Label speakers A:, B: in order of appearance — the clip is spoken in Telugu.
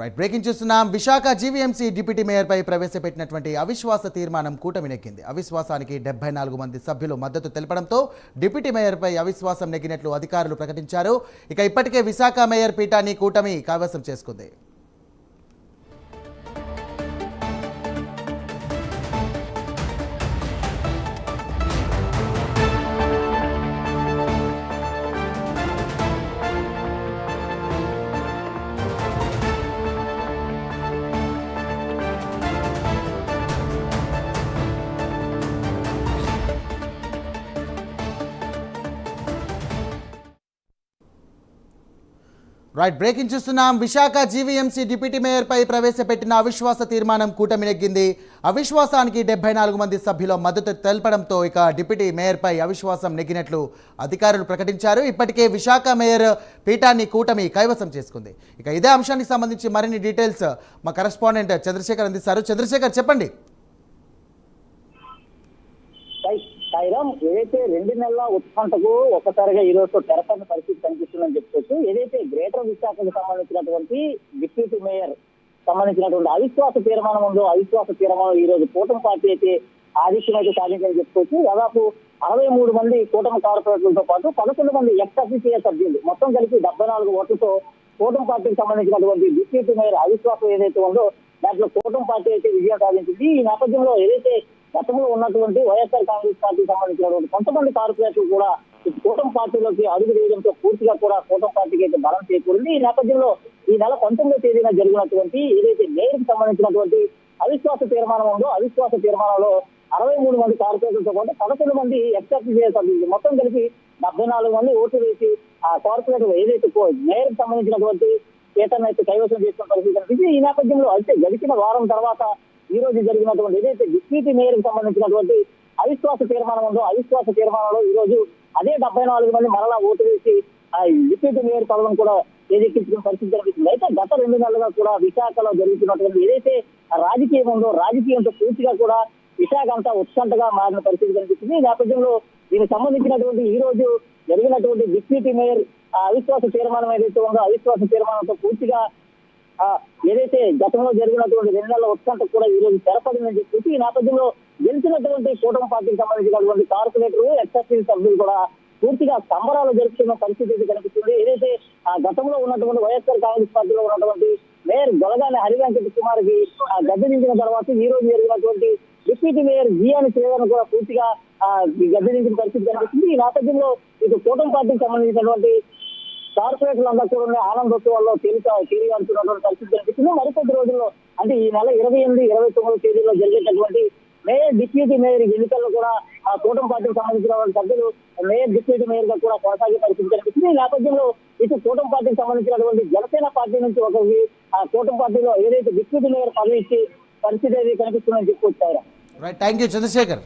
A: రైట్ బ్రేకింగ్ చూస్తున్నాం. విశాఖ జీవీఎంసీ డిప్యూటీ మేయర్పై ప్రవేశపెట్టినటువంటి అవిశ్వాస తీర్మానం కూటమి నెక్కింది. అవిశ్వాసానికి డెబ్బై నాలుగు మంది సభ్యులు మద్దతు తెలపడంతో డిప్యూటీ మేయర్పై అవిశ్వాసం నెగ్గినట్లు అధికారులు ప్రకటించారు. ఇక ఇప్పటికే విశాఖ మేయర్ పీఠాన్ని కూటమి కైవసం చేసుకుంది. రైట్ బ్రేకింగ్ చూస్తున్నాం. విశాఖ జీవీఎంసీ డిప్యూటీ మేయర్పై ప్రవేశపెట్టిన అవిశ్వాస తీర్మానం కూటమి నెగ్గింది అవిశ్వాసానికి డెబ్బై నాలుగు మంది సభ్యుల మద్దతు తెలపడంతో ఇక డిప్యూటీ మేయర్పై అవిశ్వాసం నెగ్గినట్లు అధికారులు ప్రకటించారు. ఇప్పటికే విశాఖ మేయర్ పీఠాన్ని కూటమి కైవసం చేసుకుంది. ఇక ఇదే అంశానికి సంబంధించి మరిన్ని డీటెయిల్స్ మా కరెస్పాండెంట్ చంద్రశేఖర్ అందిస్తారు. చంద్రశేఖర్ చెప్పండి.
B: సై- సైరామ్ ఏదైతే రెండు నెలల ఉత్కంఠకు ఒక్కసారిగా ఈ రోజు తెరపడిన పరిస్థితి కనిపిస్తుందని చెప్పుకోవచ్చు ఏదైతే గ్రేటర్ విశాఖకు సంబంధించినటువంటి డిప్యూటీ మేయర్ సంబంధించినటువంటి అవిశ్వాస తీర్మానం ఉందో అవిశ్వాస తీర్మానం ఈ రోజు కూటమి పార్టీ అయితే ఆధిక్యం అయితే సాధించని చెప్పుకోవచ్చు దాదాపు అరవై మూడు మంది కూటమి కార్పొరేటర్లతో పాటు పదకొండు మంది ఎక్స్ఎఫ్సీఏ సభ్యులు మొత్తం కలిపి డెబ్బై నాలుగు ఓట్లతో కూటమి పార్టీకి సంబంధించినటువంటి డిప్యూటీ మేయర్ అవిశ్వాసం ఏదైతే ఉందో దాంట్లో కూటమి పార్టీ అయితే విజయం సాధించింది. ఈ నేపథ్యంలో ఏదైతే గతంలో ఉన్నటువంటి వైఎస్ఆర్ కాంగ్రెస్ పార్టీకి సంబంధించినటువంటి కొంతమంది కార్పొరేటర్లు కూడా కూటమి పార్టీలోకి అడుగు వేయడంతో పూర్తిగా కూడా కూటమి పార్టీకి అయితే బలం చేకూరింది. ఈ నేపథ్యంలో ఈ నెల పంతొమ్మిదో తేదీన జరిగినటువంటి ఏదైతే మేయర్కి సంబంధించినటువంటి అవిశ్వాస తీర్మానం ఉందో అవిశ్వాస తీర్మానంలో అరవై మూడు మంది కార్పొరేటర్లతో పాటు పదకొండు మంది ఎక్సెప్ట్ సభ్యులు మొత్తం కలిపి డెబ్బై నాలుగు మంది ఓట్లు వేసి ఆ కార్పొరేటర్ ఏదైతే మేయర్కి సంబంధించినటువంటి పీఠాన్ని అయితే కైవసం చేసిన పరిస్థితి కనిపించింది ఈ నేపథ్యంలో అయితే గడిచిన వారం తర్వాత ఈ రోజు జరిగినటువంటి ఏదైతే డిప్యూటీ మేయర్కి సంబంధించినటువంటి అవిశ్వాస తీర్మానం ఉందో అవిశ్వాస తీర్మానంలో ఈ రోజు అదే డెబ్బై నాలుగు మంది మరలా ఓటు వేసి ఆ డిప్యూటీ మేయర్ పదవిని కూడా ఏదెక్కించుకున్న పరిస్థితి కనిపిస్తుంది అయితే గత రెండు నెలలుగా కూడా విశాఖలో జరుగుతున్నటువంటి ఏదైతే రాజకీయం ఉందో రాజకీయంతో పూర్తిగా కూడా విశాఖ అంతా ఉత్కంఠగా మారిన పరిస్థితి కనిపిస్తుంది. ఈ నేపథ్యంలో దీనికి సంబంధించినటువంటి ఈ రోజు జరిగినటువంటి డిప్యూటీ మేయర్ అవిశ్వాస తీర్మానం ఏదైతే ఉందో అవిశ్వాస తీర్మానంతో పూర్తిగా ఏదైతే గతంలో జరిగినటువంటి రెండు నెలల ఉత్కంఠ కూడా ఈ రోజు తెరపడిందని చెప్పేసి ఈ నేపథ్యంలో గెలిచినటువంటి కూటమి పార్టీకి సంబంధించినటువంటి కార్పొరేటర్ ఎక్సెప్టీ సభ్యులు కూడా పూర్తిగా సంబరాలు జరుపుతున్న పరిస్థితి అయితే కనిపిస్తుంది. ఏదైతే ఆ గతంలో ఉన్నటువంటి వైఎస్ఆర్ కాంగ్రెస్ పార్టీలో ఉన్నటువంటి మేయర్ గొలగాని హరివెంకట కుమార్కి ఆ గద్దె నించిన తర్వాత ఈ రోజు జరిగినటువంటి డిప్యూటీ మేయర్ జియాని శ్రీధర్ కూడా పూర్తిగా ఆ గద్దె పరిస్థితి కనిపిస్తుంది. ఈ నేపథ్యంలో ఇక కూటమి పార్టీకి సంబంధించినటువంటి కార్పొరేషన్ అంతా కూడా ఆనందోత్సవాల్లో తేలిక తేలిగాడుతున్నటువంటి పరిస్థితి కనిపిస్తుంది మరికొద్ది రోజుల్లో అంటే ఈ నెల ఇరవై ఎనిమిది ఇరవై తొమ్మిది తేదీలో జరిగేటటువంటి మేయర్ డిప్యూటీ మేయర్ ఎన్నికల్లో కూడా ఆ కూటమి పార్టీకి సంబంధించిన సభ్యులు మేయర్ డిప్యూటీ మేయర్గా కూడా కొనసాగే పరిస్థితి కనిపిస్తుంది. ఈ నేపథ్యంలో ఇటు కూటమి పార్టీకి సంబంధించినటువంటి జనసేన పార్టీ నుంచి ఒకరికి ఆ కూటమి పార్టీలో ఏదైతే డిప్యూటీ మేయర్ పదవి ఇచ్చి పరిస్థితి అనేది కనిపిస్తుందని చెప్పుకొచ్చారు
A: రైట్ థ్యాంక్ యూ చంద్రశేఖర్.